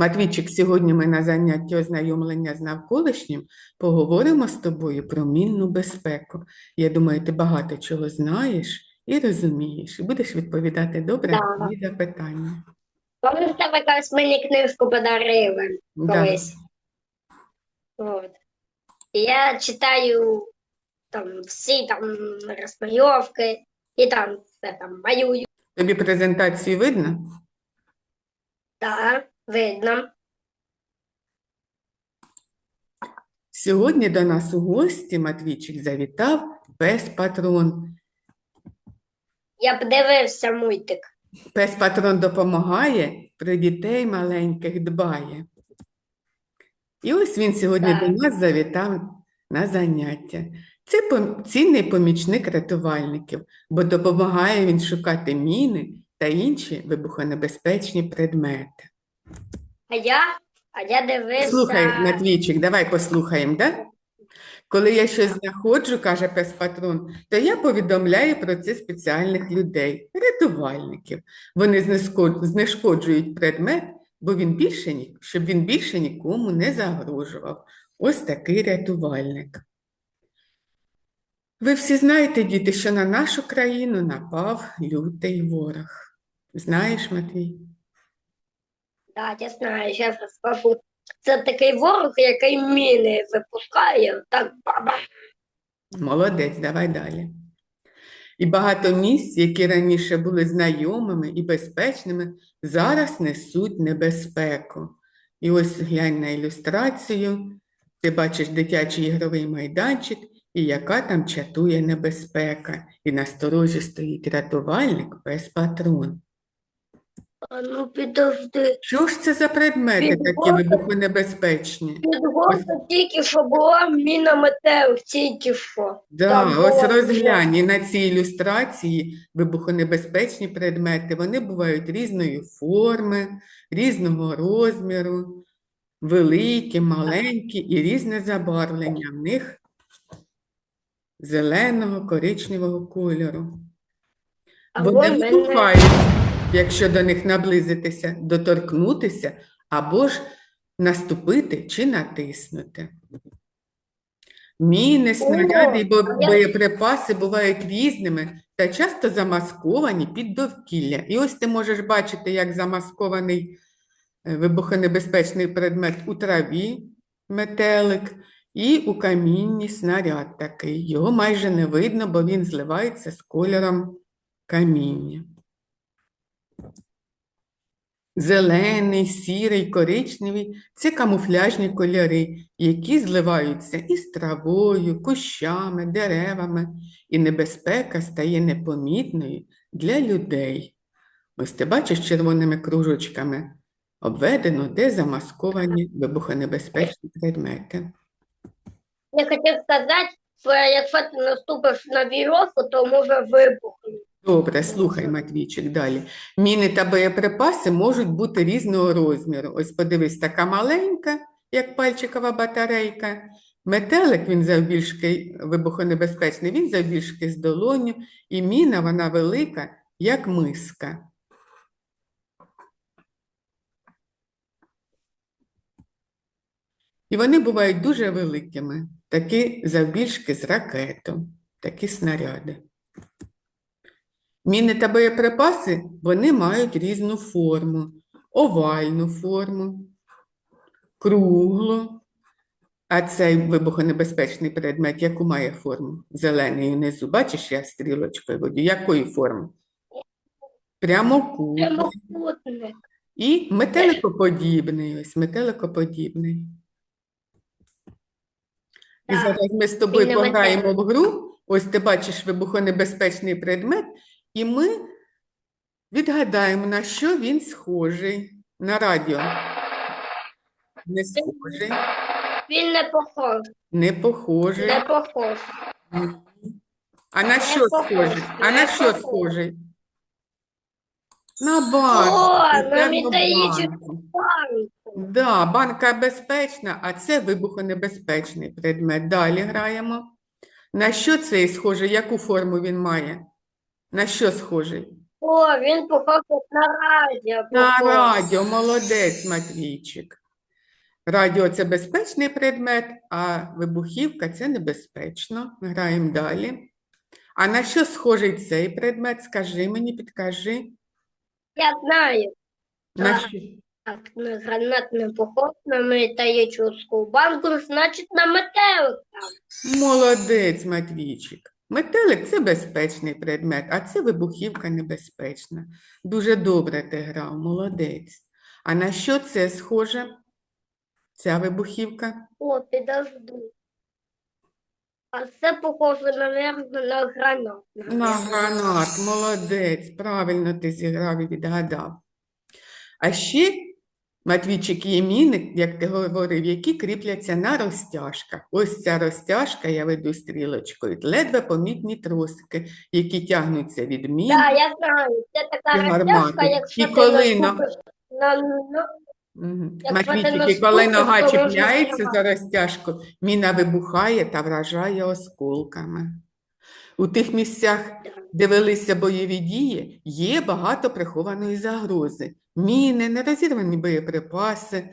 Матвійчик, сьогодні ми на занятті ознайомлення з навколишнім поговоримо з тобою про мінну безпеку. Я думаю, ти багато чого знаєш і розумієш, і будеш відповідати добре Да. на мої запитання. Пам'ятаєш, тебе колись мені книжку подарили Да. От. Я читаю там всі там розмальовки і там це там малюю. Тобі презентацію видно? Да, видно. Сьогодні до нас у гості Матвійчик завітав пес Патрон. Я подивився мультик. Пес Патрон допомагає, про дітей маленьких дбає. І ось він сьогодні Так. до нас завітав на заняття. Це цінний помічник рятувальників, бо допомагає він шукати міни та інші вибухонебезпечні предмети. А я, а я дивився. Слухай, Матвійчик, давай послухаємо, да? Коли я щось знаходжу, каже пес Патрон, то я повідомляю про це спеціальних людей, рятувальників. Вони знешкоджують предмет, бо він більше ні, щоб він більше нікому не загрожував. Ось такий рятувальник. Ви всі знаєте, діти, що на нашу країну напав лютий ворог. Знаєш, Матвій? Да, я знаю, я розкажу. Це такий ворог, який міни випускає. Так баба. Молодець, давай далі. І багато місць, які раніше були знайомими і безпечними, зараз несуть небезпеку. І ось глянь на ілюстрацію. Ти бачиш дитячий ігровий майданчик, і яка там чатує небезпека. І на сторожі стоїть рятувальник без патрон. А ну підожди. Що ж це за предмети такі вибухонебезпечні? Підгорка тільки що була міна метео, тільки що. Да, Там ось було розглянь, і на цій ілюстрації вибухонебезпечні предмети, вони бувають різної форми, різного розміру, великі, маленькі і різне забарвлення в них зеленого, коричневого кольору. А Вони вон мене вибухають, якщо до них наблизитися, доторкнутися або ж наступити чи натиснути. Міни, снаряди і боєприпаси бувають різними та часто замасковані під довкілля. І ось ти можеш бачити, як замаскований е, вибухонебезпечний предмет у траві, метелик, і у камінні снаряд такий. Його майже не видно, бо він зливається з кольором каміння. Зелений, сірий, коричневий це камуфляжні кольори, які зливаються із травою, кущами, деревами, і небезпека стає непомітною для людей. Ось ти бачиш червоними кружочками обведено, де замасковані вибухонебезпечні предмети. я хотів сказати, що якщо ти наступиш на вірьовку, то може вибухнути. Добре, слухай, Матвійчик, далі. Міни та боєприпаси можуть бути різного розміру. Ось подивись, така маленька, як пальчикова батарейка. Метелик, він завбільшки вибухонебезпечний, він завбільшки з долоню, і міна, вона велика, як миска. І вони бувають дуже великими, такі завбільшки з ракету, такі снаряди. Міни та боєприпаси, вони мають різну форму. Овальну форму, круглу. А цей вибухонебезпечний предмет, яку має форму? Зелений внизу. Бачиш, я стрілочкою водю. Якої форми? Прямокутний. І метеликоподібний, ось метеликоподібний. І зараз ми з тобою пограємо в гру. Ось ти бачиш вибухонебезпечний предмет, і ми відгадаємо, на що він схожий. На радіо. Не схожий, Він не похож. не похожий. Не похож. Мгм. А на що похожий, схожий? А на що похожий. схожий? На банку. О, на металічну банку. Да, банка безпечна, а це вибухонебезпечний предмет. Далі граємо. На що цей схожий? Яку форму він має? На що схожий? О, він похожий на радіо. На радіо, молодець, Матвійчик. Радіо це безпечний предмет, а вибухівка це небезпечно. Граємо далі. А на що схожий цей предмет? Скажи мені, підкажи. Я знаю. На що? Так, на гранатний поход на металічну банку, значить на метелик. Молодець, Матвійчик. Метелик це безпечний предмет, а це вибухівка небезпечна. Дуже добре ти грав, молодець. А на що це схоже? Ця вибухівка? О, підожди. А це похоже, мабуть, на гранат. На гранат, молодець, правильно ти зіграв і відгадав. А ще, Матвійчик, є міни, як ти говорив, які кріпляться на розтяжках. Ось ця розтяжка, я веду стрілочкою, ледве помітні тросики, які тягнуться від мін. Так, я знаю. Це І така гармати. розтяжка, якщо І ти коли на- на, ти Матвійчик, і коли нога чіпляється за розтяжку, міна вибухає та вражає осколками. У тих місцях, де велися бойові дії, є багато прихованої загрози. Міни, нерозірвані боєприпаси.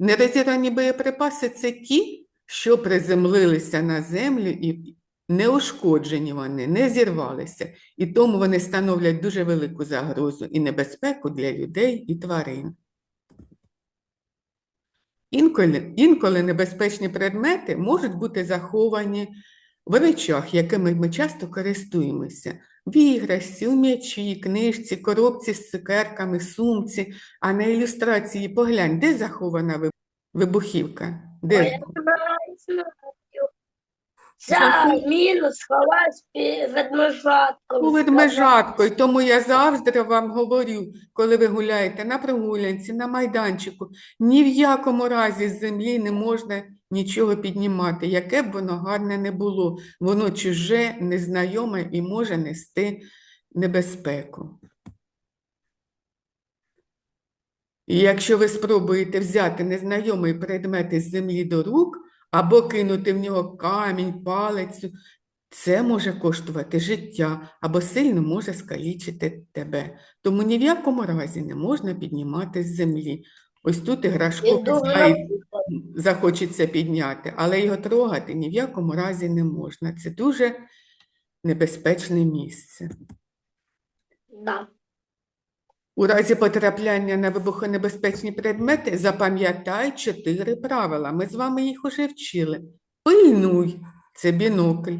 Нерозірвані боєприпаси – це ті, що приземлилися на землю і не ушкоджені вони, не зірвалися. І тому вони становлять дуже велику загрозу і небезпеку для людей і тварин. Інколи, інколи небезпечні предмети можуть бути заховані в речах, якими ми часто користуємося. В іграшці, у м'ячі, книжці, коробці з цукерками, сумці. А на ілюстрації поглянь, де захована вибухівка? Де? Міна сховалась під ведмежатком. У ведмежатко, і тому я завжди вам говорю, коли ви гуляєте на прогулянці, на майданчику, ні в якому разі з землі не можна нічого піднімати, яке б воно гарне не було. Воно чуже, незнайоме і може нести небезпеку. І якщо ви спробуєте взяти незнайомий предмет із землі до рук або кинути в нього камінь, палицю, це може коштувати життя або сильно може скалічити тебе. Тому ні в якому разі не можна піднімати з землі. Ось тут і Грашко дуже знає, захочеться підняти, але його трогати ні в якому разі не можна. Це дуже небезпечне місце. Да. У разі потрапляння на вибухонебезпечні предмети запам'ятай чотири правила. Ми з вами їх уже вчили. Пильнуй це бінокль.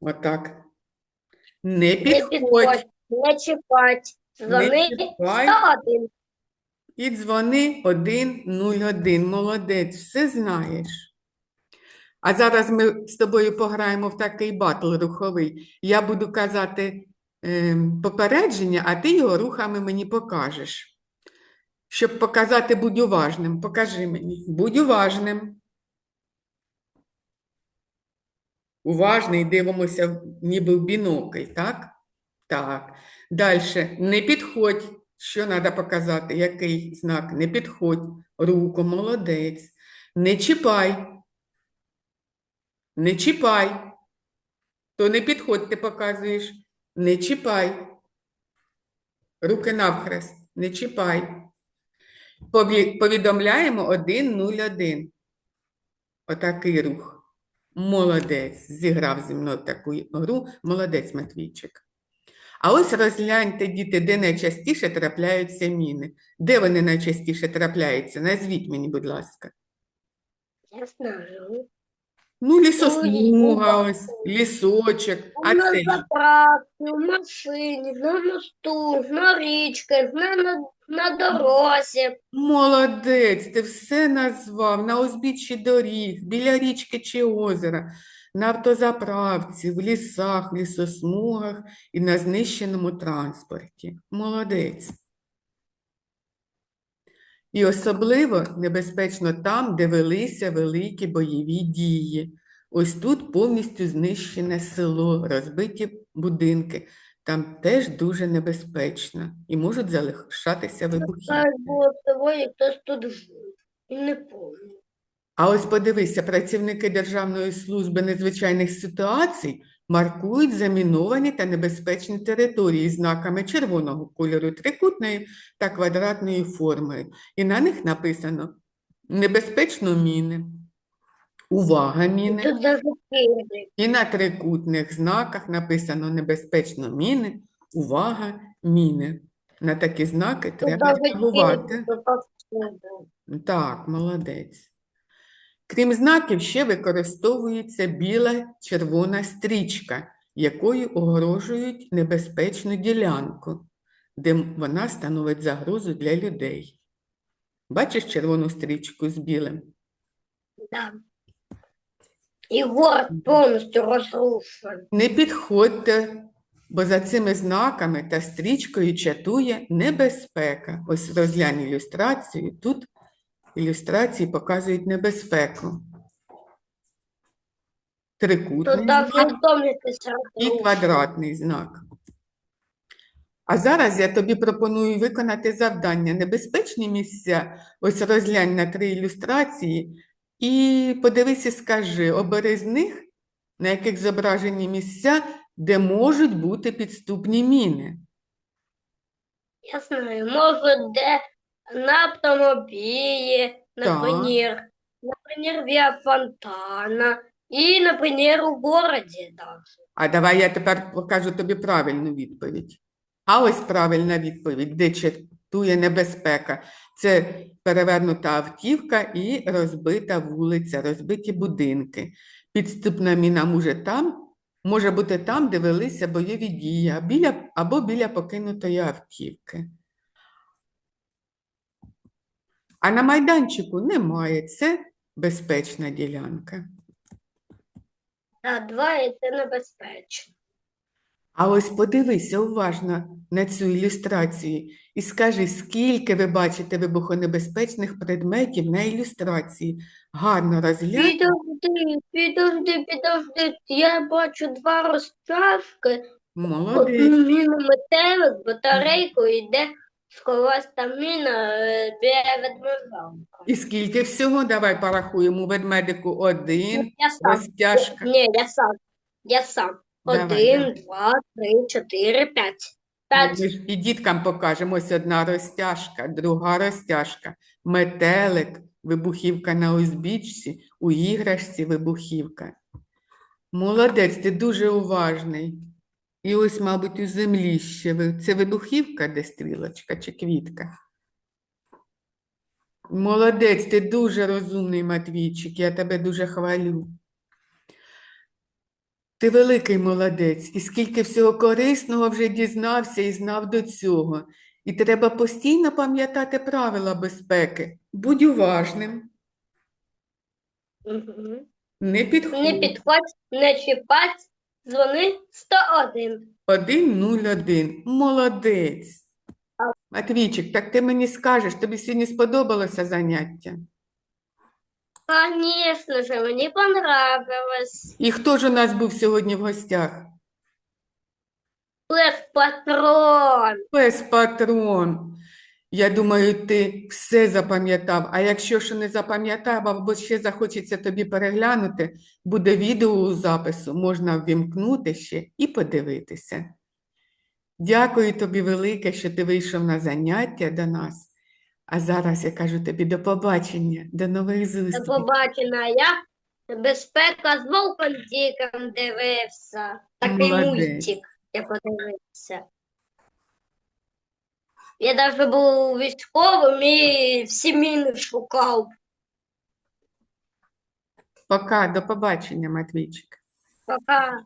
Отак. Не підходь не чіпать. Дзвони. 101. і дзвони 101. Молодець, все знаєш. А зараз ми з тобою пограємо в такий батл руховий. Я буду казати попередження, а ти його рухами мені покажеш. Щоб показати, будь уважним. Покажи мені. Будь уважним. Уважний, дивимося ніби в бінокль, так? Так. Далі. Не підходь. Що треба показати? Який знак? Не підходь. Руку, молодець. Не чіпай. Не чіпай. То не підходь, ти показуєш. Не чіпай. Руки навхрест. Не чіпай. Пові- Повідомляємо 101. Отакий рух. Молодець. Зіграв зі мною таку гру. Молодець, Матвійчик. А ось розгляньте, діти, де найчастіше трапляються міни. Де вони найчастіше трапляються? Назвіть мені, будь ласка. Я знаю. Ну, лісосмуга, ось, лісочок. А це на ж заправці, в машині, на мосту, на річці, на, на, на дорозі. молодець, ти все назвав. На узбіччі доріг, біля річки чи озера, на автозаправці, в лісах, в лісосмугах і на знищеному транспорті. Молодець. І особливо небезпечно там, де велися великі бойові дії. Ось тут повністю знищене село, розбиті будинки. Там теж дуже небезпечно і можуть залишатися вибухівки. Так було з тобою, хтось тут жив. Не пам'ятаю. А ось подивися, працівники Державної служби надзвичайних ситуацій маркують заміновані та небезпечні території знаками червоного кольору, трикутної та квадратної форми. І на них написано небезпечно міни, увага міни. І на трикутних знаках написано небезпечно міни, увага, міни. На такі знаки треба реагувати. Так, молодець. Крім знаків, ще використовується біла червона стрічка, якою огорожують небезпечну ділянку, де вона становить загрозу для людей. Бачиш червону стрічку з білим? Да. И город полностью разрушен. Не підходьте, бо за цими знаками та стрічкою чатує небезпека. Ось розглянь ілюстрацію. Тут ілюстрації показують небезпеку. Трикутний знак і квадратний знак. А зараз я тобі пропоную виконати завдання небезпечні місця. Ось розглянь на три ілюстрації і подивись і скажи, обери з них, на яких зображені місця, де можуть бути підступні міни. Я знаю, может, де на автомобиле, например, например, виа фонтана и, например, у городе даже. А давай я тепер покажу тобі правильну відповідь. А ось правильна відповідь, де чатує небезпека. Це перевернута автівка і розбита вулиця, розбиті будинки. Підступна міна може там, може бути там, де велися бойові дії, біля, або біля покинутої автівки. А на майданчику немає. Це безпечна ділянка. Да, два і це небезпечно. А ось подивися уважно на цю ілюстрацію і скажи, скільки ви бачите вибухонебезпечних предметів на ілюстрації. Гарно розглянь. Підожди, підожди, підожди. Я бачу два розтяжки. Молодець. Одну міну метелик, батарейку йде сховаста міна е, біля ведмежанка. І скільки всього? Давай порахуємо. Ведмедику один, Я сам. розтяжка. Ні, я сам. Я сам. Давай, Один, давай. два, три, чотири, п'ять. П'ять. Ми ж і діткам покажемо. Ось одна розтяжка, друга розтяжка, метелик, вибухівка на узбіччі, у іграшці вибухівка. Молодець, ти дуже уважний. І ось, мабуть, у землі ще. ви- Це вибухівка, де стрілочка чи квітка? Молодець, ти дуже розумний, Матвійчик, я тебе дуже хвалю. Ти великий молодець, і скільки всього корисного вже дізнався і знав до цього. І треба постійно пам'ятати правила безпеки. Будь уважним, Мгм. не підходь. Не підходь, не чіпать, дзвони 101. 101. Молодець. Матвійчик, так ти мені скажеш, тобі сьогодні сподобалося заняття? Конечно же, мені понравилось. І хто ж у нас був сьогодні в гостях? Лев патрон. Пес патрон. Я думаю, ти все запам'ятав. А якщо ще не запам'ятав, або ще захочеться тобі переглянути, буде відео у запису, можна ввімкнути ще і подивитися. Дякую тобі велике, що ти вийшов на заняття до нас. А зараз я кажу тобі до побачення, до нових До зустрічей. побачення. Я безпека з Волком Діком дивився. Такий Молодець. мультик я подивився. Я навіть був військовим і всі міни шукав. Пока, до побачення, Матвійчик. Пока.